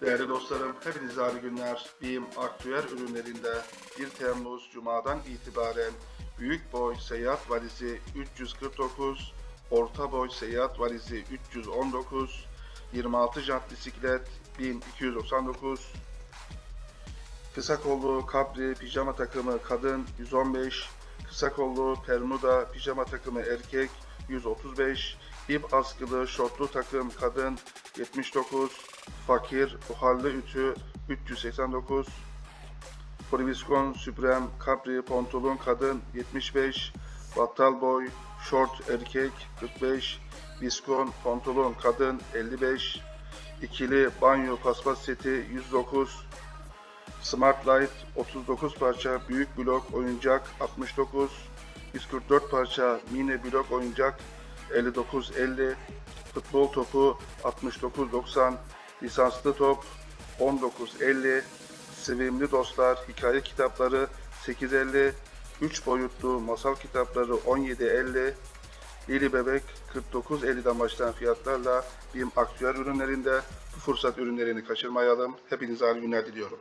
Değerli dostlarım, hepinize hayırlı günler. BİM Aktüel ürünlerinde 1 Temmuz Cuma'dan itibaren büyük boy seyahat valizi 349, orta boy seyahat valizi 319, 26 jant bisiklet 1299, kısa kollu kapri pijama takımı kadın 115, kısa kollu permuda pijama takımı erkek 135, ip askılı şortlu takım kadın 79, fakir buharlı ütü 389, Poliviskon Supreme Capri pantolon kadın 75, battal boy şort erkek 45, Viskon pantolon kadın 55, ikili banyo paspas seti 109, Smart Light 39 parça büyük blok oyuncak 69, 144 parça mini blok oyuncak 59.50, futbol topu 69.90, lisanslı top 19.50, sevimli dostlar hikaye kitapları 8.50, 3 boyutlu masal kitapları 17.50, Lili Bebek 49.50'den başlayan fiyatlarla BİM aktüel ürünlerinde bu fırsat ürünlerini kaçırmayalım. Hepinize hayırlı günler diliyorum.